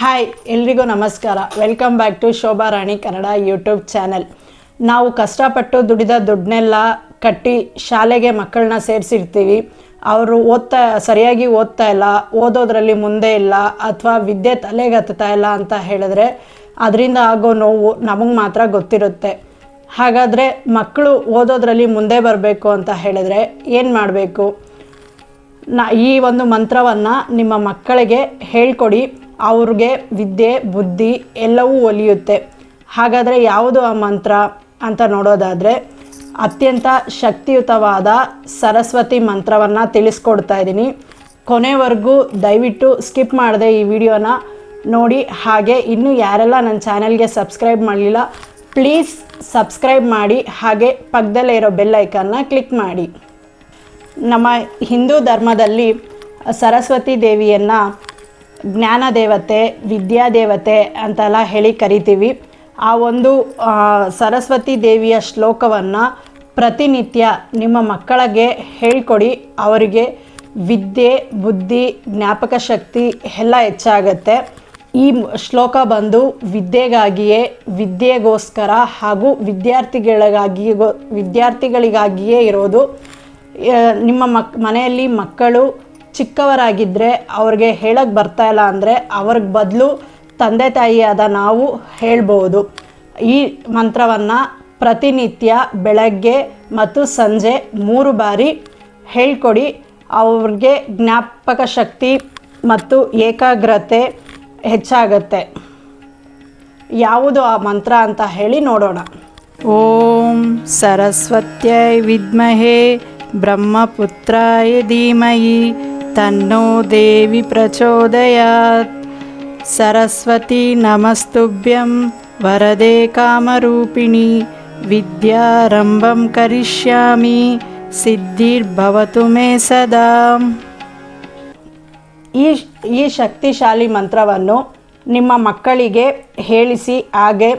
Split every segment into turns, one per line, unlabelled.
Hi ಎಲ್ರಿಗೂ ನಮಸ್ಕಾರ. Welcome back to Shobha Rani Kannada YouTube channel ನಾವು ಕಷ್ಟಪಟ್ಟು ದುಡಿದ ದುಡ್ಡನ್ನೆಲ್ಲ ಕಟ್ಟಿ ಶಾಲೆಗೆ ಮಕ್ಕಳನ್ನ ಸೇರಿಸಿರ್ತೀವಿ. ಅವರು ಓದ್ತಾ, ಸರಿಯಾಗಿ ಓದ್ತಾ ಇಲ್ಲ, ಓದೋದ್ರಲ್ಲಿ ಮುಂದೆ ಇಲ್ಲ, ಅಥವಾ ವಿದ್ಯೆ ತಲೆಗೆ ಹತ್ತುತ್ತಾ ಇಲ್ಲ ಅಂತ ಹೇಳಿದ್ರೆ ಅದರಿಂದ ಆಗೋ ನೋವು ನಮಗೆ ಮಾತ್ರ ಗೊತ್ತಿರುತ್ತೆ. ಹಾಗಾದರೆ ಮಕ್ಕಳು ಓದೋದ್ರಲ್ಲಿ ಮುಂದೆ ಬರಬೇಕು ಅಂತ ಹೇಳಿದ್ರೆ ಏನು ಮಾಡಬೇಕು? ನಾ ಈ ಒಂದು ಮಂತ್ರವನ್ನು ನಿಮ್ಮ ಮಕ್ಕಳಿಗೆ ಹೇಳ್ಕೊಡಿ. ಅವ್ರಿಗೆ ವಿದ್ಯೆ, ಬುದ್ಧಿ ಎಲ್ಲವೂ ಒಲಿಯುತ್ತೆ. ಹಾಗಾದರೆ ಯಾವುದು ಆ ಮಂತ್ರ ಅಂತ ನೋಡೋದಾದರೆ ಅತ್ಯಂತ ಶಕ್ತಿಯುತವಾದ ಸರಸ್ವತಿ ಮಂತ್ರವನ್ನು ತಿಳಿಸ್ಕೊಡ್ತಾ ಇದ್ದೀನಿ. ಕೊನೆವರೆಗೂ ದಯವಿಟ್ಟು ಸ್ಕಿಪ್ ಮಾಡದೆ ಈ ವಿಡಿಯೋನ ನೋಡಿ. ಹಾಗೆ ಇನ್ನೂ ಯಾರೆಲ್ಲ ನನ್ನ ಚಾನೆಲ್ಗೆ ಸಬ್ಸ್ಕ್ರೈಬ್ ಮಾಡಲಿಲ್ಲ, ಪ್ಲೀಸ್ ಸಬ್ಸ್ಕ್ರೈಬ್ ಮಾಡಿ. ಹಾಗೆ ಪಕ್ಕದಲ್ಲೇ ಇರೋ ಬೆಲ್ ಐಕನ್ನ ಕ್ಲಿಕ್ ಮಾಡಿ. ನಮ್ಮ ಹಿಂದೂ ಧರ್ಮದಲ್ಲಿ ಸರಸ್ವತಿ ದೇವಿಯನ್ನು ಜ್ಞಾನ ದೇವತೆ, ವಿದ್ಯಾ ದೇವತೆ ಅಂತೆಲ್ಲ ಹೇಳಿ ಕರಿತೀವಿ. ಆ ಒಂದು ಸರಸ್ವತಿ ದೇವಿಯ ಶ್ಲೋಕವನ್ನು ಪ್ರತಿನಿತ್ಯ ನಿಮ್ಮ ಮಕ್ಕಳಿಗೆ ಹೇಳ್ಕೊಡಿ. ಅವರಿಗೆ ವಿದ್ಯೆ, ಬುದ್ಧಿ, ಜ್ಞಾಪಕ ಶಕ್ತಿ ಎಲ್ಲ ಹೆಚ್ಚಾಗತ್ತೆ. ಈ ಶ್ಲೋಕ ಬಂದು ವಿದ್ಯೆಗಾಗಿಯೇ, ವಿದ್ಯೆಗೋಸ್ಕರ ಹಾಗೂ ವಿದ್ಯಾರ್ಥಿಗಳಿಗಾಗಿ ವಿದ್ಯಾರ್ಥಿಗಳಿಗಾಗಿಯೇ ಇರೋದು. ನಿಮ್ಮ ಮಕ್, ಮನೆಯಲ್ಲಿ ಮಕ್ಕಳು ಚಿಕ್ಕವರಾಗಿದ್ದರೆ ಅವ್ರಿಗೆ ಹೇಳಕ್ಕೆ ಬರ್ತಾ ಇಲ್ಲ ಅಂದರೆ ಅವ್ರಿಗೆ ಬದಲು ತಂದೆ ತಾಯಿಯಾದ ನಾವು ಹೇಳ್ಬೋದು. ಈ ಮಂತ್ರವನ್ನು ಪ್ರತಿನಿತ್ಯ ಬೆಳಗ್ಗೆ ಮತ್ತು ಸಂಜೆ ಮೂರು ಬಾರಿ ಹೇಳ್ಕೊಡಿ. ಅವ್ರಿಗೆ ಜ್ಞಾಪಕ ಶಕ್ತಿ ಮತ್ತು ಏಕಾಗ್ರತೆ ಹೆಚ್ಚಾಗತ್ತೆ. ಯಾವುದು ಆ ಮಂತ್ರ ಅಂತ ಹೇಳಿ ನೋಡೋಣ. ಓಂ ಸರಸ್ವತ್ಯೈ ವಿದ್ಮಹೇ ಬ್ರಹ್ಮಪುತ್ರಾಯ ಧೀಮಹಿ. ತನ್ನೋ ದೇವಿ ಪ್ರಚೋದಯಾತ್. ಸರಸ್ವತಿ ನಮಸ್ತುಭ್ಯಂ, ವರದೆ ಕಾಮರೂಪಿಣಿ, ವಿದ್ಯಾರಂಭಂ ಕರಿಷ್ಯಾಮಿ, ಸಿದ್ಧಿರ್ಭವತು ಮೇ ಸದಾ. ಈ ಈ ಶಕ್ತಿಶಾಲಿ ಮಂತ್ರವನ್ನು ನಿಮ್ಮ ಮಕ್ಕಳಿಗೆ ಹೇಳಿಸಿ, ಹಾಗೆ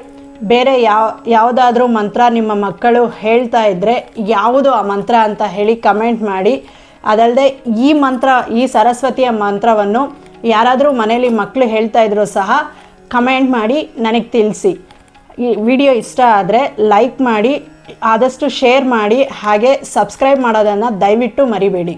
ಬೇರೆ ಯಾವ, ಯಾವುದಾದ್ರೂ ಮಂತ್ರ ನಿಮ್ಮ ಮಕ್ಕಳು ಹೇಳ್ತಾ ಇದ್ದರೆ ಯಾವುದು ಆ ಮಂತ್ರ ಅಂತ ಹೇಳಿ ಕಮೆಂಟ್ ಮಾಡಿ. ಅದಲ್ಲದೆ ಈ ಮಂತ್ರ, ಈ ಸರಸ್ವತಿಯ ಮಂತ್ರವನ್ನು ಯಾರಾದರೂ ಮನೇಲಿ ಮಕ್ಕಳು ಹೇಳ್ತಾ ಇದ್ರೂ ಸಹ ಕಮೆಂಟ್ ಮಾಡಿ ನನಗೆ ತಿಳಿಸಿ. ಈ ವಿಡಿಯೋ ಇಷ್ಟ ಆದರೆ ಲೈಕ್ ಮಾಡಿ, ಆದಷ್ಟು ಶೇರ್ ಮಾಡಿ, ಹಾಗೆ ಸಬ್ಸ್ಕ್ರೈಬ್ ಮಾಡೋದನ್ನು ದಯವಿಟ್ಟು ಮರಿಬೇಡಿ.